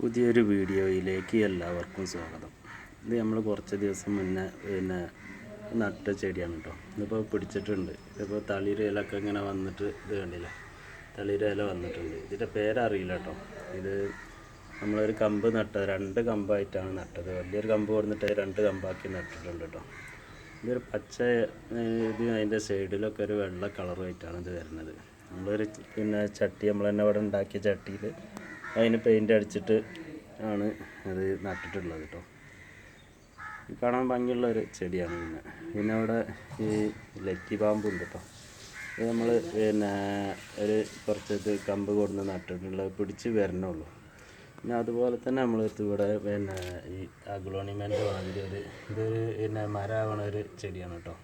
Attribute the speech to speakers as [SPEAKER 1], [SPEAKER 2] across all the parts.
[SPEAKER 1] പുതിയൊരു വീഡിയോയിലേക്ക് എല്ലാവർക്കും സ്വാഗതം. ഇത് നമ്മൾ കുറച്ച് ദിവസം മുന്നേ പിന്നെ നട്ട ചെടിയാണ് കേട്ടോ. ഇതിപ്പോൾ പിടിച്ചിട്ടുണ്ട്. ഇതിപ്പോൾ തളിര് ഇലൊക്കെ ഇങ്ങനെ വന്നിട്ട് ഇത് കണ്ടില്ല? തളിര് ഇല വന്നിട്ടുണ്ട്. ഇതിന്റെ പേരറിയില്ല കേട്ടോ. ഇത് നമ്മളൊരു കമ്പ് നട്ടത് രണ്ട് കമ്പായിട്ടാണ് നട്ടത്. വലിയൊരു കമ്പ് കൊടുത്തിട്ട് രണ്ട് കമ്പാക്കി നട്ടിട്ടുണ്ട് കേട്ടോ. ഇതൊരു പച്ച ഇത് അതിന്റെ സൈഡിലൊക്കെ ഒരു വെള്ള കളറായിട്ടാണ് ഇത് വരുന്നത്. നമ്മളൊരു പിന്നെ ചട്ടി നമ്മൾ തന്നെ ഇവിടെ ഉണ്ടാക്കിയ ചട്ടിയിൽ അതിന് പെയിന്റ് അടിച്ചിട്ട് ആണ് അത് നട്ടിട്ടുള്ളത് കേട്ടോ കാണാൻ ഭംഗിയുള്ള ഒരു ചെടിയാണ് പിന്നെ. പിന്നെ അവിടെ ഈ ലക്കി പാമ്പുണ്ട് കേട്ടോ ഇത് നമ്മൾ പിന്നെ ഒരു കുറച്ച് ഇത് കമ്പ് കൊടുന്ന് നട്ടിട്ടുള്ളത് പിടിച്ച് വരണുള്ളൂ. പിന്നെ അതുപോലെ തന്നെ നമ്മൾ ഇവിടെ പിന്നെ ഈ അഗ്ലോണിമെന്റ് മാതിരി ഒരു ഇതൊരു പിന്നെ മരമാവണ ഒരു ചെടിയാണ് കേട്ടോ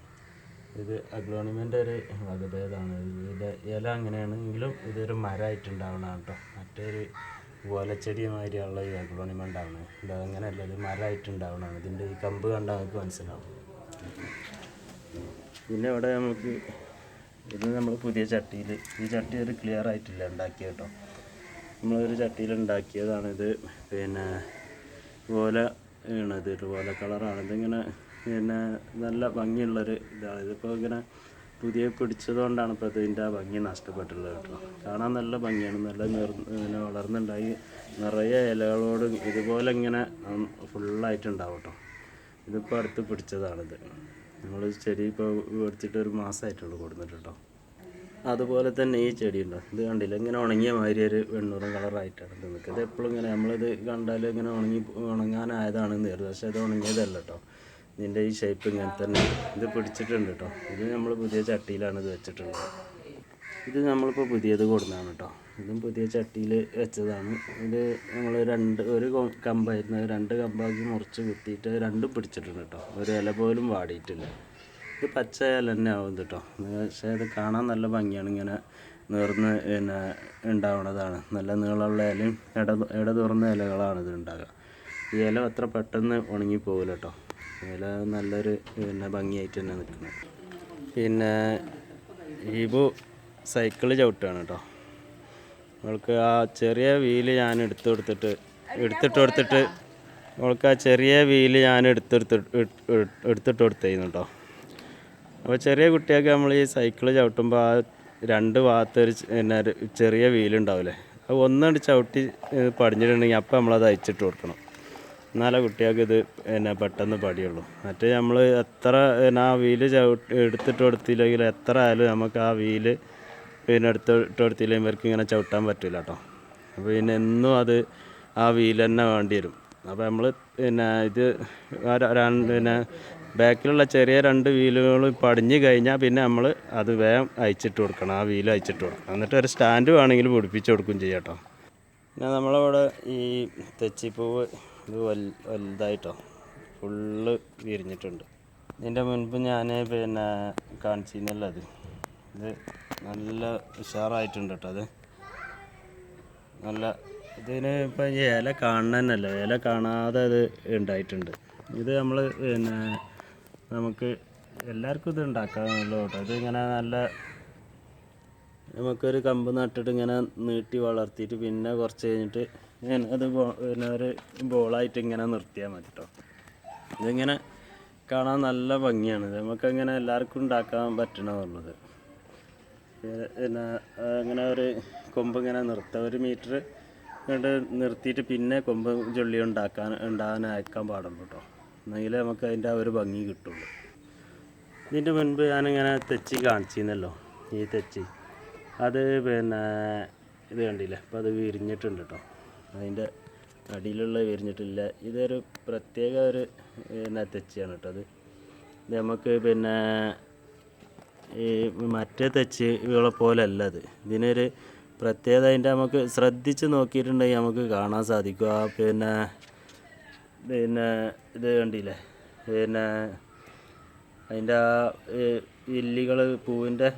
[SPEAKER 1] ഇത് അഗ്ലോണിമെന്റ് ഒരു വകഭേദമാണ്. ഇതിന്റെ ഇല അങ്ങനെയാണെങ്കിലും ഇതൊരു മരമായിട്ടുണ്ടാവണം കേട്ടോ മറ്റൊരു ഓലച്ചെടി മാതിരിയുള്ള ഈ അഗ്ലോണിമെന്റ് ഉണ്ടാവുന്നത് ഇത് അങ്ങനെയല്ല ഇത് മരമായിട്ടുണ്ടാവണതാണ് ഇതിന്റെ ഈ കമ്പ് കണ്ടാൽ നമുക്ക് മനസ്സിലാവും. പിന്നെ ഇവിടെ നമുക്ക് ഇത് നമ്മൾ പുതിയ ചട്ടിയിൽ ഈ ചട്ടി ഒരു ക്ലിയർ ആയിട്ടില്ല ഉണ്ടാക്കിയ കേട്ടോ. നമ്മളൊരു ചട്ടിയിൽ ഉണ്ടാക്കിയതാണിത് പിന്നെ ഓല ഇണത് ഓല കളറാണ് ഇതിങ്ങനെ പിന്നെ നല്ല ഭംഗിയുള്ളൊരു ഇതാണ്. ഇതിപ്പോൾ ഇങ്ങനെ പുതിയ പിടിച്ചതുകൊണ്ടാണ് ഇപ്പോൾ ഇതിന്റെ ആ ഭംഗി നഷ്ടപ്പെട്ടുള്ളത് കേട്ടോ. കാണാൻ നല്ല ഭംഗിയാണ്. നല്ല നിർ ഇങ്ങനെ വളർന്നുണ്ടായി. നിറയെ ഇലകളോട് ഇതുപോലെ ഇങ്ങനെ ഫുള്ളായിട്ടുണ്ടാവും കേട്ടോ. ഇതിപ്പോൾ അടുത്ത് പിടിച്ചതാണിത്. നമ്മൾ ചെടി ഇപ്പോൾ മേടിച്ചിട്ട് ഒരു മാസമായിട്ടുള്ളൂ കൊടുത്തിട്ട് കേട്ടോ. അതുപോലെ തന്നെ ഈ ചെടി ഉണ്ടോ ഇത് കണ്ടില്ല? ഇങ്ങനെ ഉണങ്ങിയ മാതിരി ഒരു വെണ്ണൂറും കളറായിട്ടാണ് നിൽക്കുന്നത്. എപ്പോഴും ഇങ്ങനെ നമ്മളിത് കണ്ടാൽ ഇങ്ങനെ ഉണങ്ങി ഉണങ്ങാനായതാണെന്ന് കരുതും. പക്ഷേ ഇത് ഉണങ്ങിയതല്ല കേട്ടോ. ഇതിന്റെ ഈ ഷേപ്പ് ഇങ്ങനെ തന്നെ. ഇത് പിടിച്ചിട്ടുണ്ട് കേട്ടോ ഇത് നമ്മൾ പുതിയ ചട്ടിയിലാണ് ഇത് വെച്ചിട്ടുള്ളത്. ഇത് നമ്മളിപ്പോൾ പുതിയത് കൊടുന്നതാണ് കേട്ടോ ഇതും പുതിയ ചട്ടിയിൽ വെച്ചതാണ്. ഇത് നമ്മൾ രണ്ട് ഒരു കമ്പായിരുന്നു. രണ്ട് കമ്പാക്കി മുറിച്ച് കുത്തിയിട്ട് രണ്ടും പിടിച്ചിട്ടുണ്ട് കേട്ടോ ഒരു ഇല പോലും വാടിയിട്ടില്ല. ഇത് പച്ച ഇല തന്നെ ആവും കേട്ടോ പക്ഷേ ഇത് കാണാൻ നല്ല ഭംഗിയാണ്. ഇങ്ങനെ നേർന്ന് പിന്നെ ഉണ്ടാവുന്നതാണ് നല്ല നീളമുള്ള ഇലയും ഇട ഇട തുറന്ന ഇലകളാണ് ഇത് ഉണ്ടാകുക ഈ ഇല അത്ര പെട്ടെന്ന് ഉണങ്ങി പോകില്ല കേട്ടോ ഇല നല്ലൊരു പിന്നെ ഭംഗിയായിട്ട് തന്നെ നിൽക്കുന്നത്. പിന്നെ ഈബു സൈക്കിൾ ചവിട്ടുകയാണ് കേട്ടോ. അവൾക്ക് ആ ചെറിയ വീൽ ഞാൻ എടുത്തു കൊടുത്തിട്ട് എടുത്തിട്ട് കൊടുത്തിട്ട് അവൾക്ക് ആ ചെറിയ വീൽ ഞാൻ എടുത്തെടുത്ത് എടുത്തിട്ട് കൊടുത്തായിരുന്നു കേട്ടോ. അപ്പോൾ ചെറിയ കുട്ടിയൊക്കെ നമ്മൾ ഈ സൈക്കിൾ ചവിട്ടുമ്പോൾ ആ രണ്ട് ഭാഗത്ത് ഒരു പിന്നെ ചെറിയ വീലുണ്ടാവില്ലേ? അത് ഒന്നടി ചവിട്ടി പടിഞ്ഞിട്ടുണ്ടെങ്കിൽ അപ്പം നമ്മളത് അയച്ചിട്ട് കൊടുക്കണം. എന്നാലേ കുട്ടികൾക്ക് ഇത് പിന്നെ പെട്ടെന്ന് പടിയുള്ളൂ. മറ്റേ നമ്മൾ എത്ര ആ വീൽ എടുത്തിട്ട് കൊടുത്തില്ലെങ്കിൽ എത്ര ആയാലും നമുക്ക് ആ വീൽ പിന്നെ എടുത്ത് ഇട്ട് കൊടുത്തില്ലെങ്കിൽ ഇവർക്ക് ഇങ്ങനെ ചവിട്ടാൻ പറ്റില്ല കേട്ടോ. അപ്പോൾ പിന്നെ എന്നും അത് ആ വീൽ തന്നെ വേണ്ടി വരും. അപ്പോൾ നമ്മൾ പിന്നെ ഇത് പിന്നെ ബാക്കിലുള്ള ചെറിയ രണ്ട് വീലുകൾ പടിഞ്ഞ് കഴിഞ്ഞാൽ പിന്നെ നമ്മൾ അത് വേഗം അയച്ചിട്ട് കൊടുക്കണം. ആ വീൽ അയച്ചിട്ട് കൊടുക്കണം. എന്നിട്ട് ഒരു സ്റ്റാൻഡ് വേണമെങ്കിൽ പിടിപ്പിച്ച് കൊടുക്കും ചെയ്യാം കേട്ടോ. പിന്നെ നമ്മളവിടെ ഈ തെച്ചിപ്പൂവ് ഇത് വൽ വലുതായിട്ടോ. ഫുള്ള് വിരിഞ്ഞിട്ടുണ്ട്. ഇതിന്റെ മുൻപ് ഞാൻ പിന്നെ കാണിച്ചിരുന്നല്ലോ അത്. ഇത് നല്ല ഉഷാറായിട്ടുണ്ട് കേട്ടോ അത്. നല്ല ഇതിന് ഇപ്പം ഈ ഇല കാണുന്നതന്നല്ല ഇല കാണാതെ അത് ഉണ്ടായിട്ടുണ്ട്. ഇത് നമ്മൾ പിന്നെ നമുക്ക് എല്ലാവർക്കും ഇത് ഉണ്ടാക്കാമല്ലോ കേട്ടോ ഇത് ഇങ്ങനെ നല്ല നമുക്കൊരു കമ്പ് നട്ടിട്ട് ഇങ്ങനെ നീട്ടി വളർത്തിയിട്ട് പിന്നെ കുറച്ച് കഴിഞ്ഞിട്ട് ഇങ്ങനെ അത് പിന്നെ ഒരു ബോളായിട്ട് ഇങ്ങനെ നിർത്തിയാൽ മതി കേട്ടോ ഇതിങ്ങനെ കാണാൻ നല്ല ഭംഗിയാണ്. നമുക്കങ്ങനെ എല്ലാവർക്കും ഉണ്ടാക്കാൻ പറ്റണമെന്നുള്ളത് പിന്നെ അങ്ങനെ ഒരു കൊമ്പ് ഇങ്ങനെ നിർത്തുക ഒരു മീറ്റർ കണ്ട് നിർത്തിയിട്ട് പിന്നെ കൊമ്പ് ചൊള്ളി ഉണ്ടാക്കാൻ ഉണ്ടാകാൻ അയക്കാൻ പാടുള്ളൂ കേട്ടോ എന്നെങ്കിലേ നമുക്ക് അതിന്റെ ആ ഒരു ഭംഗി കിട്ടുള്ളൂ. ഇതിന്റെ മുൻപ് ഞാനിങ്ങനെ തെച്ചി കാണിച്ചിരുന്നല്ലോ ഈ തെച്ചി. അത് പിന്നെ ഇത് കണ്ടില്ലേ? അപ്പോൾ അത് വിരിഞ്ഞിട്ടുണ്ട് കേട്ടോ അതിന്റെ അടിയിലുള്ള വിരിഞ്ഞിട്ടില്ല. ഇതൊരു പ്രത്യേക ഒരു പിന്നെ തെച്ചിയാണ് കേട്ടോ അത്. ഇത് നമുക്ക് പിന്നെ ഈ മറ്റേ തെച്ചുകളെ പോലല്ല അത്. ഇതിനൊരു പ്രത്യേകത അതിന്റെ നമുക്ക് ശ്രദ്ധിച്ച് നോക്കിയിട്ടുണ്ടെങ്കിൽ നമുക്ക് കാണാൻ സാധിക്കും. ആ പിന്നെ പിന്നെ ഇത് കണ്ടില്ലേ? പിന്നെ അതിന്റെ ആ ഇല്ലികൾ പൂവിന്റെ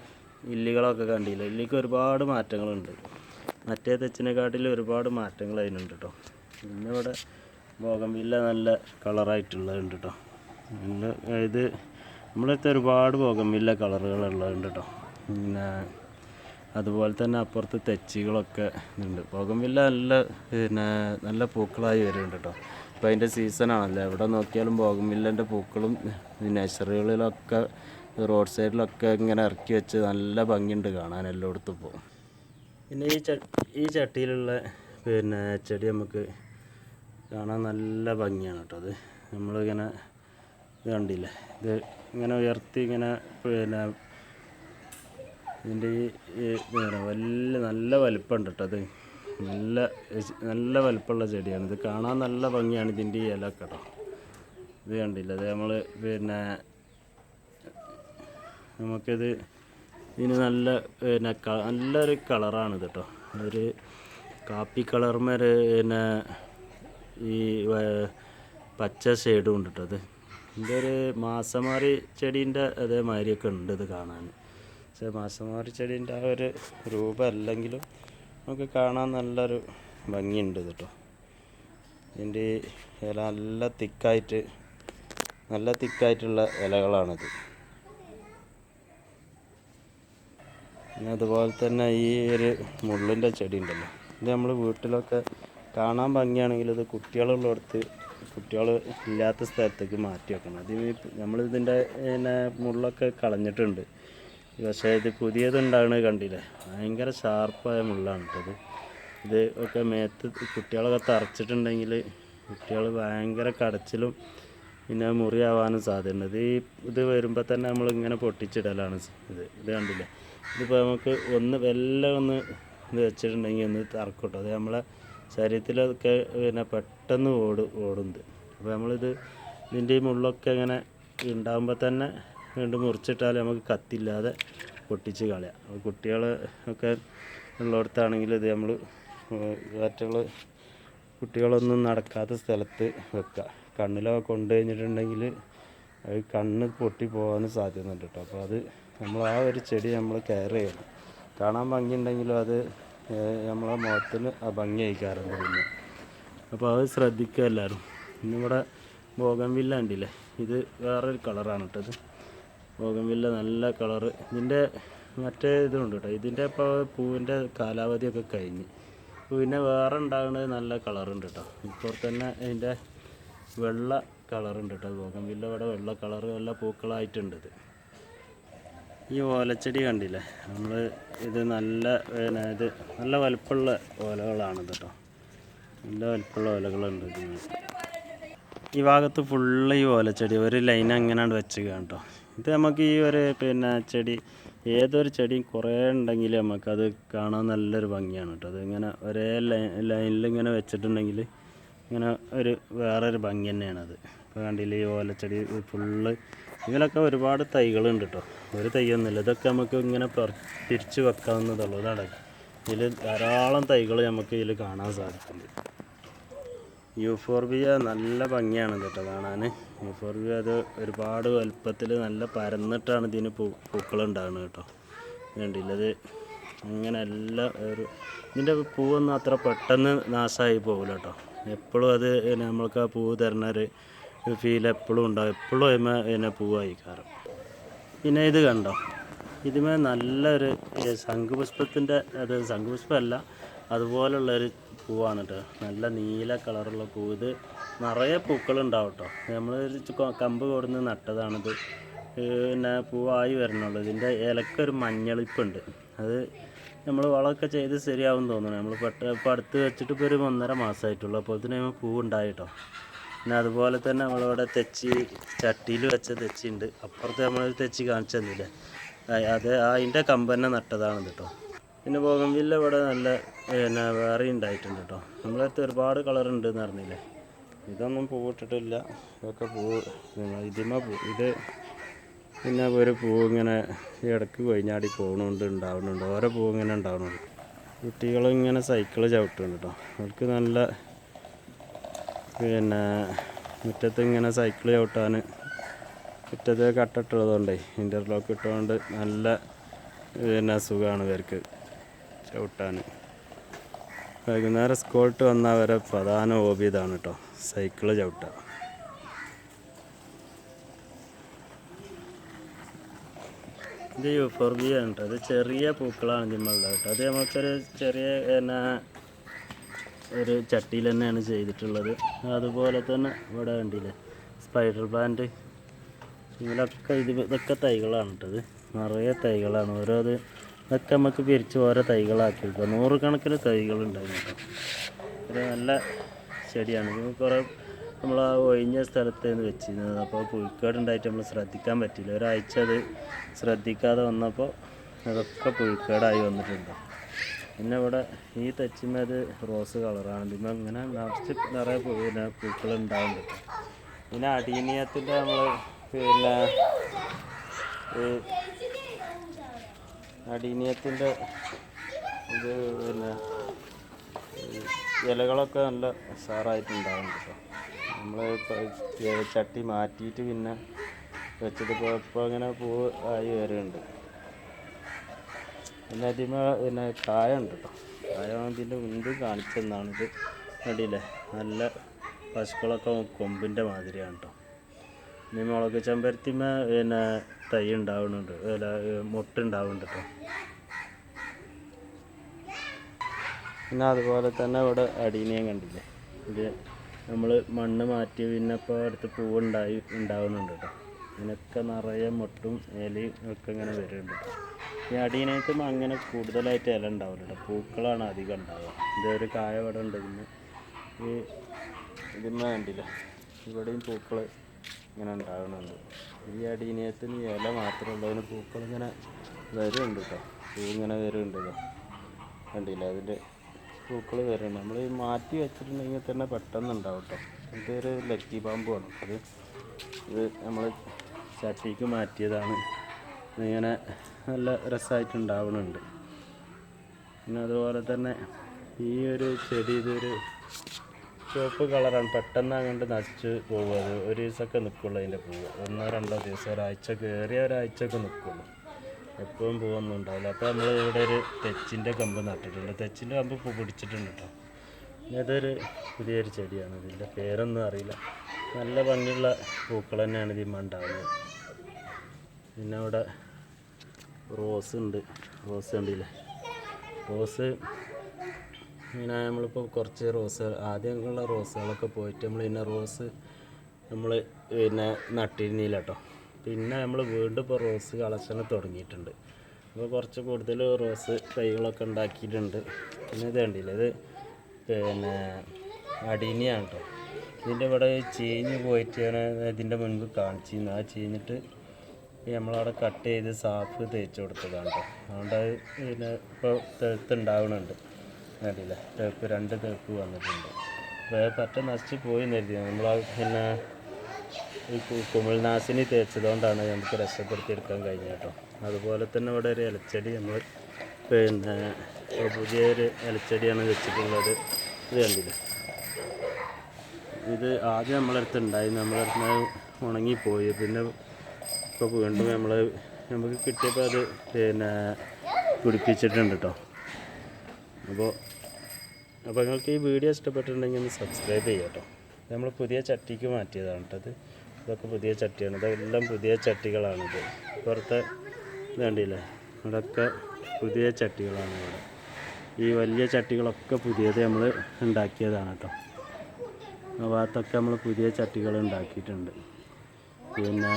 [SPEAKER 1] ഇല്ലികളൊക്കെ കണ്ടില്ല? ഇല്ലിക്ക് ഒരുപാട് മാറ്റങ്ങളുണ്ട്. മറ്റേ തെച്ചിനെക്കാട്ടിൽ ഒരുപാട് മാറ്റങ്ങൾ അതിനുണ്ട് കേട്ടോ പിന്നെ ഇവിടെ ബോഗംവില്ല നല്ല കളറായിട്ടുള്ളതുണ്ട് കേട്ടോ പിന്നെ ഇത് നമ്മളടുത്ത് ഒരുപാട് ബോഗംവില്ല കളറുകളുള്ളതുണ്ട് കേട്ടോ പിന്നെ അതുപോലെ തന്നെ അപ്പുറത്ത് തെച്ചികളൊക്കെ ഉണ്ട്. ബോഗംവില്ല നല്ല പിന്നെ നല്ല പൂക്കളായി വരുന്നുണ്ട് കേട്ടോ ഇപ്പോൾ അതിന്റെ സീസണാണല്ലോ എവിടെ നോക്കിയാലും ബോഗംവില്ലന്റെ പൂക്കളും നഴ്സറികളിലൊക്കെ റോഡ് സൈഡിലൊക്കെ ഇങ്ങനെ ഇറക്കി വെച്ച് നല്ല ഭംഗിയുണ്ട് കാണാൻ എല്ലായിടത്തും പോകും പിന്നെ ഈ ഈ ചട്ടിയിലുള്ള പിന്നെ ചെടി നമുക്ക് കാണാൻ നല്ല ഭംഗിയാണ് കേട്ടോ അത്. നമ്മളിങ്ങനെ ഇത് കണ്ടില്ലേ? ഇത് ഇങ്ങനെ ഉയർത്തി ഇങ്ങനെ പിന്നെ ഇതിന്റെ ഈ വലിയ നല്ല വലിപ്പമുണ്ട് കേട്ടോ അത്. നല്ല നല്ല വലിപ്പമുള്ള ചെടിയാണ്. ഇത് കാണാൻ നല്ല ഭംഗിയാണ് ഇതിന്റെ ഈ ഇല കേട്ടോ. ഇത് കണ്ടില്ല? അത് നമ്മൾ പിന്നെ നമുക്കിത് ഇതിന് നല്ല പിന്നെ നല്ലൊരു കളറാണ് കേട്ടോ ഒരു കാപ്പി കളർമേൽ പിന്നെ ഈ പച്ച ഷെയ്ഡും ഉണ്ട് കേട്ടോ അത്. ഇതിന്റെ ഒരു മാസമാറി ചെടീന്റെ അതേമാതിരിയൊക്കെ ഉണ്ട് ഇത് കാണാൻ. പക്ഷേ മാസമാറി ചെടീന്റെ ആ ഒരു രൂപം അല്ലെങ്കിലും നമുക്ക് കാണാൻ നല്ലൊരു ഭംഗിയുണ്ട് കേട്ടോ ഇതിന്റെ ഇല നല്ല തിക്കായിട്ട് നല്ല തിക്കായിട്ടുള്ള ഇലകളാണിത്. പിന്നെ അതുപോലെ തന്നെ ഈ ഒരു മുള്ളിന്റെ ചെടി ഉണ്ടല്ലോ. ഇത് നമ്മൾ വീട്ടിലൊക്കെ കാണാൻ ഭംഗിയാണെങ്കിൽ ഇത് കുട്ടികളുള്ളിടത്ത് കുട്ടികൾ ഇല്ലാത്ത സ്ഥലത്തേക്ക് മാറ്റി വെക്കണം. അത് നമ്മൾ ഇതിന്റെ പിന്നെ മുള്ളൊക്കെ കളഞ്ഞിട്ടുണ്ട്. പക്ഷേ ഇത് പുതിയതുണ്ടാകണത് കണ്ടില്ലേ? ഭയങ്കര ഷാർപ്പായ മുള്ളാണ് ഇത്. ഇത് ഒക്കെ മേത്ത് കുട്ടികളൊക്കെ തറച്ചിട്ടുണ്ടെങ്കിൽ കുട്ടികൾ ഭയങ്കര കടച്ചിലും പിന്നെ മുറിയാവാനും സാധ്യതയുണ്ട്. ഇത് ഇത് വരുമ്പോൾ തന്നെ നമ്മൾ ഇങ്ങനെ പൊട്ടിച്ചിടലാണ് ഇത്. ഇത് കണ്ടില്ലേ? ഇതിപ്പോൾ നമുക്ക് ഒന്ന് എല്ലാം ഒന്ന് ഇത് വെച്ചിട്ടുണ്ടെങ്കിൽ ഒന്ന് തറക്കട്ടോ. അത് നമ്മളെ ശരീരത്തിലൊക്കെ പിന്നെ പെട്ടെന്ന് ഓടും ഓടുന്നത് അപ്പോൾ നമ്മളിത് ഇതിന്റെ മുള്ളൊക്കെ ഇങ്ങനെ ഉണ്ടാകുമ്പോൾ തന്നെ വീണ്ടും മുറിച്ചിട്ടാൽ നമുക്ക് കത്തില്ലാതെ പൊട്ടിച്ച് കളയാം. അപ്പോൾ കുട്ടികൾ ഒക്കെ ഉള്ളിടത്താണെങ്കിൽ ഇത് നമ്മൾ കാറ്റുകൾ കുട്ടികളൊന്നും നടക്കാത്ത സ്ഥലത്ത് വെക്കുക കണ്ണിലൊക്കെ കൊണ്ടു കഴിഞ്ഞിട്ടുണ്ടെങ്കിൽ അത് കണ്ണ് പൊട്ടി പോകാനും സാധ്യതയുണ്ട് കേട്ടോ. അപ്പോൾ അത് നമ്മൾ ആ ഒരു ചെടി നമ്മൾ കെയർ ചെയ്യണം. കാണാൻ ഭംഗിയുണ്ടെങ്കിലും അത് നമ്മളെ മുഖത്തിന് ആ ഭംഗി അയക്കാറുണ്ട് പിന്നെ. അപ്പോൾ അത് ശ്രദ്ധിക്കുക എല്ലാവരും. ഇന്നിവിടെ ബോഗൻവില്ല ഉണ്ടില്ലേ ഇത് വേറൊരു കളറാണ് കേട്ടത് ഇത്. ബോഗൻവില്ല നല്ല കളറ്. ഇതിന്റെ മറ്റേ ഇതുണ്ട് കേട്ടോ. ഇതിന്റെ ഇപ്പോൾ പൂവിന്റെ കാലാവധിയൊക്കെ കഴിഞ്ഞ്. പിന്നെ വേറെ ഉണ്ടാകുന്നത് നല്ല കളറുണ്ട് കേട്ടോ. ഇപ്പോൾ തന്നെ അതിന്റെ വെള്ള കളറുണ്ട് കേട്ടോ. ബോഗൻവില്ല ഇവിടെ വെള്ള കളറ് നല്ല പൂക്കളായിട്ടുണ്ട് ഇത്. ഈ ഓലച്ചെടി കണ്ടില്ലേ? നമ്മൾ ഇത് നല്ല ഇത് നല്ല വലുപ്പമുള്ള ഓലകളാണ് ഇത് കേട്ടോ. നല്ല വലുപ്പമുള്ള ഓലകളുണ്ട് ഇതിന് ഈ ഭാഗത്ത് ഫുള്ള് ഈ ഓലച്ചെടി ഒരു ലൈൻ അങ്ങനെയാണ് വെച്ച് കേട്ടോ. ഇത് നമുക്ക് ഈ ഒരു പിന്നെ ചെടി ഏതൊരു ചെടിയും കുറേ ഉണ്ടെങ്കിൽ നമുക്കത് കാണാൻ നല്ലൊരു ഭംഗിയാണ് കേട്ടോ. അത് ഇങ്ങനെ ഒരേ ലൈൻ ലൈനിൽ ഇങ്ങനെ വെച്ചിട്ടുണ്ടെങ്കിൽ ഇങ്ങനെ ഒരു വേറൊരു ഭംഗി തന്നെയാണത്. ഇപ്പോൾ കണ്ടില്ലേ ഈ ഓലച്ചെടി ഫുള്ള് ഇതിലൊക്കെ ഒരുപാട് തൈകളുണ്ട് കേട്ടോ ഒരു തൈയൊന്നുമില്ല. ഇതൊക്കെ നമുക്ക് ഇങ്ങനെ പെർ- വെക്കാവുന്നതുള്ളതാണ് ഇതിൽ ധാരാളം തൈകൾ നമുക്ക് ഇതിൽ കാണാൻ സാധിക്കുന്നുണ്ട്. യൂഫോർബിയ നല്ല ഭംഗിയാണ് കേട്ടോ കാണാൻ. യൂഫോർബിയ അത് ഒരുപാട് വലുപ്പത്തിൽ നല്ല പരന്നിട്ടാണ് ഇതിന് പൂ പൂക്കൾ ഉണ്ടാകുന്നത് കേട്ടോ കണ്ടില്ലത് അങ്ങനെ എല്ലാം ഒരു ഇതിന്റെ പൂവൊന്നും അത്ര പെട്ടെന്ന് നാശമായി പോകില്ല കേട്ടോ. എപ്പോഴും അത് നമ്മൾക്ക് ആ പൂവ് തരുന്ന ഒരു ഫീൽ എപ്പോഴും ഉണ്ടാവും എപ്പോഴും അതിമ എന്നെ പൂവായി കാരണം പിന്നെ ഇത് കണ്ടോ? ഇതിമേ നല്ലൊരു ശംഖുപുഷ്പത്തിന്റെ അത് ശംഖുപുഷ്പമല്ല അതുപോലുള്ളൊരു പൂവാണ് കേട്ടോ നല്ല നീല കളറുള്ള പൂ. ഇത് നിറയെ പൂക്കളുണ്ടാവും കേട്ടോ നമ്മളൊരു കമ്പ് കൊടുന്ന് നട്ടതാണിത്. പിന്നെ പൂവായി വരണുള്ളൂ. ഇതിന്റെ ഇലക്കൊരു മഞ്ഞളിപ്പുണ്ട്. അത് നമ്മൾ വളമൊക്കെ ചെയ്ത് ശരിയാവും തോന്നുന്നു. നമ്മൾ പെട്ട ഇപ്പോൾ അടുത്ത് വെച്ചിട്ട് ഇപ്പോൾ ഒരു ഒന്നര മാസമായിട്ടുള്ളൂ അപ്പോൾ ഇതിന് പൂ ഉണ്ടായി കേട്ടോ പിന്നെ അതുപോലെ തന്നെ നമ്മളിവിടെ തെച്ചി ചട്ടിയിൽ വെച്ച തെച്ചിയുണ്ട്. അപ്പുറത്ത് നമ്മളൊരു തെച്ചി കാണിച്ചു തന്നില്ലേ? അത് അതിന്റെ കമ്പന്നെ നട്ടതാണ് കേട്ടോ പിന്നെ ബോഗംവില്ല ഇവിടെ നല്ല പിന്നെ വേറെ ഉണ്ടായിട്ടുണ്ട് കേട്ടോ നമ്മളടുത്ത് ഒരുപാട് കളർ ഉണ്ട് എന്ന് പറഞ്ഞില്ലേ ഇതൊന്നും പൂവിട്ടിട്ടില്ല. ഇതൊക്കെ പൂവ് ഇതിമ പൂ ഇത് പിന്നെ ഒരു പൂ ഇങ്ങനെ ഇടയ്ക്ക് കൊഴിഞ്ഞാടി പോകുന്നുണ്ട് ഉണ്ടാവുന്നുണ്ട്. ഓരോ പൂ ഇങ്ങനെ ഉണ്ടാവുന്നുണ്ട്. കുട്ടികൾ ഇങ്ങനെ സൈക്കിൾ ചവിട്ടുന്നുണ്ട് കേട്ടോ അവർക്ക് നല്ല പിന്നെ മുറ്റത്ത് ഇങ്ങനെ സൈക്കിൾ ചവിട്ടാൻ മുറ്റത്ത് കട്ടിട്ടുള്ളതുകൊണ്ടേ ഇന്റർലോക്ക് ഇട്ടുകൊണ്ട് നല്ല പിന്നെ സുഖമാണ് ഇവർക്ക് ചവിട്ടാൻ. വൈകുന്നേരം സ്കൂളിട്ട് വന്നാൽ വരെ പ്രധാന ഹോബി ഇതാണ് കേട്ടോ സൈക്കിൾ ചവിട്ടുക. ഇത് യൂഫോർബിയാണ് കേട്ടോ അത് ചെറിയ പൂക്കളാണ് ഇതിമുള്ളത് കേട്ടോ അത് നമുക്കൊരു ചെറിയ എന്നാ ഒരു ചട്ടിയിൽ തന്നെയാണ് ചെയ്തിട്ടുള്ളത്. അതുപോലെ തന്നെ ഇവിടെ കണ്ടില്ലേ സ്പൈഡർ പ്ലാന്റ് ഇതിലൊക്കെ ഇത് ഇതൊക്കെ തൈകളാണ് കേട്ടത് നിറയെ തൈകളാണ്. ഓരോ അത് ഇതൊക്കെ നമുക്ക് പിരിച്ച് ഓരോ തൈകളാക്കി വെക്കുക നൂറുകണക്കിന് തൈകളുണ്ടായിരുന്നു കേട്ടോ. ഒരു നല്ല ചെടിയാണ്. കുറേ നമ്മൾ ആ ഒഴിഞ്ഞ സ്ഥലത്ത് നിന്ന് വെച്ചിരുന്നത് അപ്പോൾ പുഴുക്കേടുണ്ടായിട്ട് നമ്മൾ ശ്രദ്ധിക്കാൻ പറ്റില്ല ഒരാഴ്ച അത് ശ്രദ്ധിക്കാതെ വന്നപ്പോൾ അതൊക്കെ പുഴുക്കേടായി വന്നിട്ടുണ്ട്. പിന്നെ ഇവിടെ ഈ തെച്ചിമേത് റോസ് കളറാണ്. പിന്നെ ഇങ്ങനെ നിറച്ച് നിറയെ പിന്നെ പൂക്കൾ ഉണ്ടാവുന്നുണ്ട് പിന്നെ അടീനിയത്തിന്റെ നമ്മൾ പിന്നെ അടീനിയത്തിന്റെ ഇത് പിന്നെ ഇലകളൊക്കെ നല്ല സാറായിട്ടുണ്ടാവും കേട്ടോ. നമ്മൾ ചട്ടി മാറ്റിയിട്ട് പിന്നെ വെച്ചിട്ട് ഇപ്പോൾ ഇപ്പോൾ അങ്ങനെ പൂവ് ആയി വരുന്നുണ്ട് പിന്നെ അതിമ പിന്നെ കായ ഉണ്ട് കേട്ടോ കായ ഇതിന്റെ മുൻപ് കാണിച്ചെന്നാണ് ഇത് കണ്ടില്ലേ? നല്ല പശുക്കളൊക്കെ കൊമ്പിന്റെ മാതിരിയാണ് കേട്ടോ ഇനി മുളക് ചെമ്പരത്തിമ പിന്നെ തൈ ഉണ്ടാവുന്നുണ്ട്. അല്ല മുട്ട ഉണ്ടാവുന്നുണ്ട് കേട്ടോ പിന്നെ അതുപോലെ തന്നെ ഇവിടെ അടീനെയും കണ്ടില്ലേ? ഇത് നമ്മൾ മണ്ണ് മാറ്റി പിന്നെ ഇപ്പോൾ അടുത്ത് പൂവുണ്ടായി ഉണ്ടാവുന്നുണ്ട് കേട്ടോ ഇതിനൊക്കെ നിറയെ മുട്ടും ഇലയും ഒക്കെ ഇങ്ങനെ വരുന്നുണ്ട് കേട്ടോ ഈ അടീനയത്തും അങ്ങനെ കൂടുതലായിട്ട് ഇല ഉണ്ടാവില്ല പൂക്കളാണ് അധികം ഉണ്ടാവുക. ഇതൊരു കായ ഇവിടെ ഉണ്ട് ഇതിന്. ഈ ഇതിന് കണ്ടില്ല ഇവിടെയും പൂക്കൾ ഇങ്ങനെ ഉണ്ടാകുന്നുണ്ട് ഈ അടീനയത്തിന് ഇല മാത്രമേ അതിന് പൂക്കൾ ഇങ്ങനെ വരുന്നുണ്ട് കേട്ടോ. പൂ ഇങ്ങനെ വരുന്നുണ്ട് കേട്ടോ കണ്ടില്ല? അതിന്റെ പൂക്കൾ വരുന്നുണ്ട്. നമ്മൾ മാറ്റി വെച്ചിട്ടുണ്ടെങ്കിൽ തന്നെ പെട്ടെന്ന് ഉണ്ടാവും കേട്ടോ. ഒരു ലക്കി പാമ്പാണ് അത് ഇത് നമ്മൾ ചട്ടിക്ക് മാറ്റിയതാണ്. ഇങ്ങനെ നല്ല രസമായിട്ടുണ്ടാവുന്നുണ്ട് പിന്നെ അതുപോലെ തന്നെ ഈ ഒരു ചെടി ഇതൊരു ചുവപ്പ് കളറാണ്. പെട്ടെന്ന് അങ്ങോട്ട് നശിച്ച് അത്. ഒരു ദിവസമൊക്കെ നിൽക്കുള്ളൂ അതിന്റെ പൂവ് ഒന്നോ രണ്ടോ ദിവസം ഒരാഴ്ച കയറിയ ഒരാഴ്ചയൊക്കെ നിൽക്കുള്ളൂ. എപ്പോഴും പൂവൊന്നും ഉണ്ടാവില്ല. അപ്പോൾ നമ്മൾ ഇവിടെ ഒരു തെച്ചിന്റെ കമ്പ് നട്ടിട്ടുണ്ട്. തെച്ചിന്റെ കമ്പ് പൂ പിടിച്ചിട്ടുണ്ട് കേട്ടോ. ഇതൊരു പുതിയൊരു ചെടിയാണ്. ഇതിന്റെ പേരൊന്നും അറിയില്ല. നല്ല ഭംഗിയുള്ള പൂക്കൾ തന്നെയാണ് ഇതിമ്മ ഉണ്ടാവുന്നത്. പിന്നെ അവിടെ റോസ് ഉണ്ട്. റോസ് കണ്ടില്ലേ? റോസ് ഇങ്ങനെ നമ്മളിപ്പോൾ കുറച്ച് റോസ് ആദ്യമുള്ള റോസുകളൊക്കെ പോയിട്ട് നമ്മൾ പിന്നെ റോസ് നമ്മൾ പിന്നെ നട്ടിരുന്നില്ല കേട്ടോ പിന്നെ നമ്മൾ വീണ്ടും ഇപ്പോൾ റോസ് കളക്ഷൻ തുടങ്ങിയിട്ടുണ്ട്. അപ്പോൾ കുറച്ച് കൂടുതൽ റോസ് തൈകളൊക്കെ ഉണ്ടാക്കിയിട്ടുണ്ട്. പിന്നെ ഇത് കണ്ടില്ലേ? ഇത് പിന്നെ അടീനിയാണ് കേട്ടോ ഇതിന്റെ ഇവിടെ ചീഞ്ഞ് പോയിട്ട് ഞാൻ ഇതിന്റെ മുൻപ് കാണിച്ചിരുന്നു. ആ ചീഞ്ഞിട്ട് നമ്മളവിടെ കട്ട് ചെയ്ത് സാഫ് തേച്ച് കൊടുത്തതാണ് അതുകൊണ്ട് അത് പിന്നെ ഇപ്പോൾ തെളുത്ത് ഉണ്ടാവണുണ്ട് കണ്ടില്ലേ? തേപ്പ് രണ്ട് തേപ്പ് വന്നിട്ടുണ്ട്. അപ്പോൾ പറ്റ നശിച്ച് പോയി കരുതി. നമ്മൾ പിന്നെ ഈ കുമിൾനാശിനി തേച്ചതുകൊണ്ടാണ് നമുക്ക് രക്ഷപ്പെടുത്തിയെടുക്കാൻ കഴിഞ്ഞത് കേട്ടോ അതുപോലെ തന്നെ ഇവിടെ ഒരു ഇലച്ചെടി നമ്മൾ പിന്നെ പുതിയൊരു ഇലച്ചെടിയാണ് വെച്ചിട്ടുള്ളത്. ഇത് കണ്ടില്ലേ? ഇത് ആദ്യം നമ്മളടുത്ത് ഉണ്ടായി നമ്മളടുത്ത് ഉണങ്ങിപ്പോയി. പിന്നെ ഇപ്പോൾ വീണ്ടും നമ്മൾ നമുക്ക് കിട്ടിയപ്പോൾ അത് പിന്നെ പിടിപ്പിച്ചിട്ടുണ്ട് കേട്ടോ അപ്പോൾ അപ്പോൾ നിങ്ങൾക്ക് ഈ വീഡിയോ ഇഷ്ടപ്പെട്ടിട്ടുണ്ടെങ്കിൽ ഒന്ന് സബ്സ്ക്രൈബ് ചെയ്യാം കേട്ടോ നമ്മൾ പുതിയ ചട്ടിക്ക് മാറ്റിയതാണ് കേട്ടോ ഇത്. ഇതൊക്കെ പുതിയ ചട്ടിയാണ്. ഇതെല്ലാം പുതിയ ചട്ടികളാണിത് പുറത്തെ ഇത് കണ്ടില്ലേ? ഇവിടെയൊക്കെ പുതിയ ചട്ടികളാണ് ഇവിടെ. ഈ വലിയ ചട്ടികളൊക്കെ പുതിയത് നമ്മൾ ഉണ്ടാക്കിയതാണ് കേട്ടോ ആ ഭാഗത്തൊക്കെ നമ്മൾ പുതിയ ചട്ടികൾ ഉണ്ടാക്കിയിട്ടുണ്ട്. പിന്നെ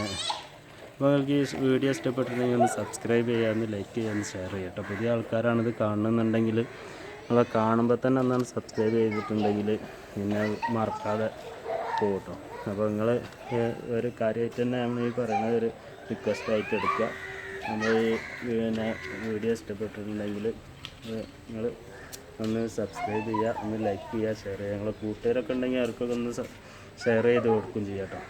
[SPEAKER 1] അപ്പോൾ നിങ്ങൾക്ക് ഈ വീഡിയോ ഇഷ്ടപ്പെട്ടിട്ടുണ്ടെങ്കിൽ ഒന്ന് സബ്സ്ക്രൈബ് ചെയ്യാമെന്ന് ലൈക്ക് ചെയ്യാമെന്ന് ഷെയർ ചെയ്യുക കേട്ടോ. പുതിയ ആൾക്കാരാണ് ഇത് കാണുന്നുണ്ടെങ്കിൽ നിങ്ങളെ കാണുമ്പോൾ തന്നെ ഒന്നാണ് സബ്സ്ക്രൈബ് ചെയ്തിട്ടുണ്ടെങ്കിൽ പിന്നെ മറക്കാതെ പോകും കേട്ടോ. അപ്പോൾ നിങ്ങൾ ഒരു കാര്യമായിട്ട് തന്നെ നമ്മൾ ഈ പറയുന്നത് ഒരു റിക്വസ്റ്റ് ആയിട്ട് എടുക്കുക. നമ്മൾ ഈ പിന്നെ വീഡിയോ ഇഷ്ടപ്പെട്ടിട്ടുണ്ടെങ്കിൽ നിങ്ങൾ ഒന്ന് സബ്സ്ക്രൈബ് ചെയ്യുക ഒന്ന് ലൈക്ക് ചെയ്യുക ഷെയർ ചെയ്യുക. നിങ്ങളെ കൂട്ടുകാരൊക്കെ ഉണ്ടെങ്കിൽ അവർക്കൊക്കെ ഒന്ന് ഷെയർ ചെയ്ത് കൊടുക്കുകയും ചെയ്യാം കേട്ടോ?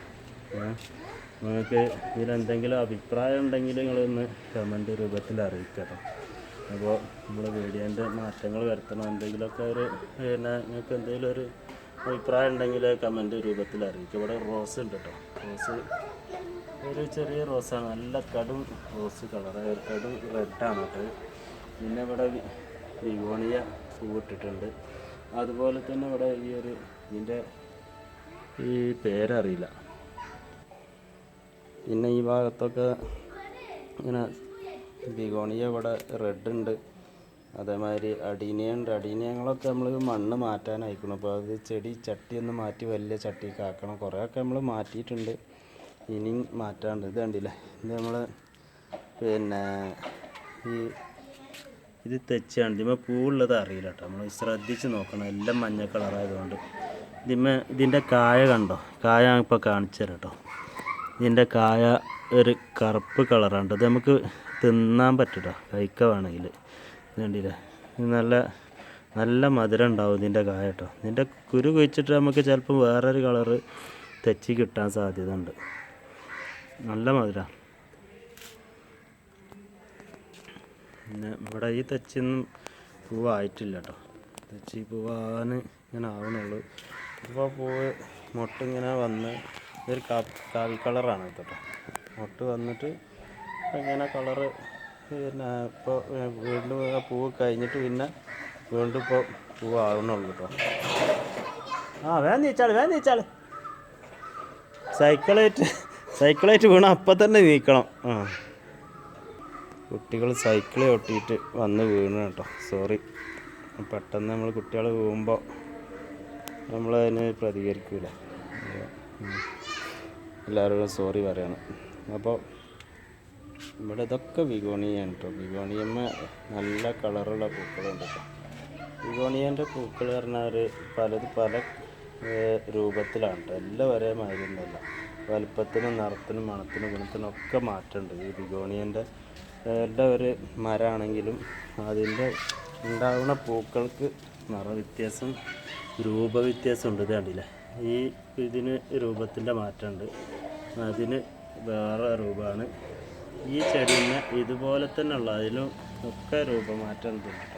[SPEAKER 1] നിങ്ങൾക്ക് ഇതിലെന്തെങ്കിലും അഭിപ്രായം ഉണ്ടെങ്കിൽ നിങ്ങളൊന്ന് കമന്റ് രൂപത്തിൽ അറിയിക്കുക കേട്ടോ അപ്പോൾ നമ്മൾ വീഡിയോന്റെ മാറ്റങ്ങൾ വരുത്തണം? എന്തെങ്കിലുമൊക്കെ ഒരു പിന്നെ നിങ്ങൾക്ക് എന്തെങ്കിലും ഒരു അഭിപ്രായം ഉണ്ടെങ്കിൽ കമന്റ് രൂപത്തിൽ അറിയിക്കും. ഇവിടെ റോസ് ഉണ്ട് കേട്ടോ റോസ് ഒരു ചെറിയ റോസാണ് നല്ല കടും റോസ് കളറ് കടും റെഡാണ് കേട്ടോ പിന്നെ ഇവിടെ വിവോണിയ പൂവിട്ടിട്ടുണ്ട് അതുപോലെ തന്നെ ഇവിടെ ഈ ഒരു ഇതിന്റെ ഈ പേരറിയില്ല. പിന്നെ ഈ ഭാഗത്തൊക്കെ ഇങ്ങനെ ബിഗോണിയ ഇവിടെ റെഡ് ഉണ്ട്. അതേമാതിരി അടീനിയ ഉണ്ട് അടീനിയങ്ങളൊക്കെ നമ്മൾ മണ്ണ് മാറ്റാനായിക്കണം. അപ്പോൾ അത് ചെടി ചട്ടി ഒന്ന് മാറ്റി വലിയ ചട്ടിക്ക് ആക്കണം. കുറേയൊക്കെ നമ്മൾ മാറ്റിയിട്ടുണ്ട്. ഇനിയും മാറ്റാണ്ട്. ഇത് കണ്ടില്ലേ? ഇത് നമ്മൾ പിന്നെ ഈ ഇത് തെച്ചാണ്. ഇതിമ പൂവുള്ളത് അറിയില്ല കേട്ടോ നമ്മൾ ശ്രദ്ധിച്ച് നോക്കണം. എല്ലാം മഞ്ഞ കളറായതുകൊണ്ട്. ഇതിമ്മ ഇതിന്റെ കായ കണ്ടോ? കായ ഇപ്പോൾ കാണിച്ചു തരാം കേട്ടോ ഇതിന്റെ കായ ഒരു കറുപ്പ് കളറാണ്. ഇത് നമുക്ക് തിന്നാൻ പറ്റില്ല കഴിക്കുകയാണെങ്കിൽ കണ്ടില്ലേ? നല്ല നല്ല മധുരം ഉണ്ടാവും ഇതിന്റെ കായ കേട്ടോ. ഇതിന്റെ കുരു കുഴിച്ചിട്ട് നമുക്ക് ചിലപ്പോൾ വേറൊരു കളറ് തെച്ചി കിട്ടാൻ സാധ്യത ഉണ്ട് നല്ല മധുരമാണ് പിന്നെ ഇവിടെ ഈ തെച്ചൊന്നും പൂവായിട്ടില്ല കേട്ടോ. തെച്ചി പൂവാൻ ഇങ്ങനെ ആവണുള്ളൂ. ഇപ്പോൾ പൂവ് മുട്ടിങ്ങനെ വന്ന് ഇതൊരു കാവി കളറാണ് കേട്ടോ. മൊട്ട് വന്നിട്ട് ഇങ്ങനെ കളറ് പിന്നെ ഇപ്പോൾ വീണ്ടും ആ പൂവ് കഴിഞ്ഞിട്ട് പിന്നെ വീണ്ടും ഇപ്പോൾ പൂവ് ആവണുള്ളൂ കേട്ടോ. ആ വേഗം നീച്ചാൾ വേഗം നീച്ചാൾ സൈക്കിളായിട്ട് സൈക്കിളായിട്ട് വീണ അപ്പം തന്നെ നീക്കണം. ആ. കുട്ടികൾ സൈക്കിൾ ഒട്ടിയിട്ട് വന്ന് വീണ് കേട്ടോ. സോറി. പെട്ടെന്ന് നമ്മൾ കുട്ടികൾ വീഴുമ്പോൾ നമ്മൾ അതിന് പ്രതികരിക്കൂല. എല്ലാവരോടും സോറി പറയണം. അപ്പോൾ ഇവിടെ ഇതൊക്കെ വിഗോണിയാണ് കേട്ടോ വിഗോണിയമ്മ നല്ല കളറുള്ള പൂക്കളുണ്ട് കേട്ടോ വിഗോണിയന്റെ പൂക്കൾ പറഞ്ഞാൽ പലത് പല രൂപത്തിലാണ് കേട്ടോ എല്ലാം ഒരേ മാതിരിയൊന്നുമല്ല വലുപ്പത്തിനും നിറത്തിനും മണത്തിനും ഗുണത്തിനും ഒക്കെ മാറ്റമുണ്ട്. ഈ ബിഗോണിയന്റെ ഒരു മരമാണെങ്കിലും അതിന്റെ ഉണ്ടാകുന്ന പൂക്കൾക്ക് നിറ രൂപവ്യത്യാസം ഉണ്ട് ഇത് കണ്ടില്ലേ? ഈ ഇതിന് രൂപത്തിന്റെ മാറ്റമുണ്ട്. അതിന് വേറെ രൂപമാണ്. ഈ ചെടീനെ ഇതുപോലെ തന്നെ ഉള്ള അതിലും ഒക്കെ രൂപമാറ്റം ഉണ്ട്.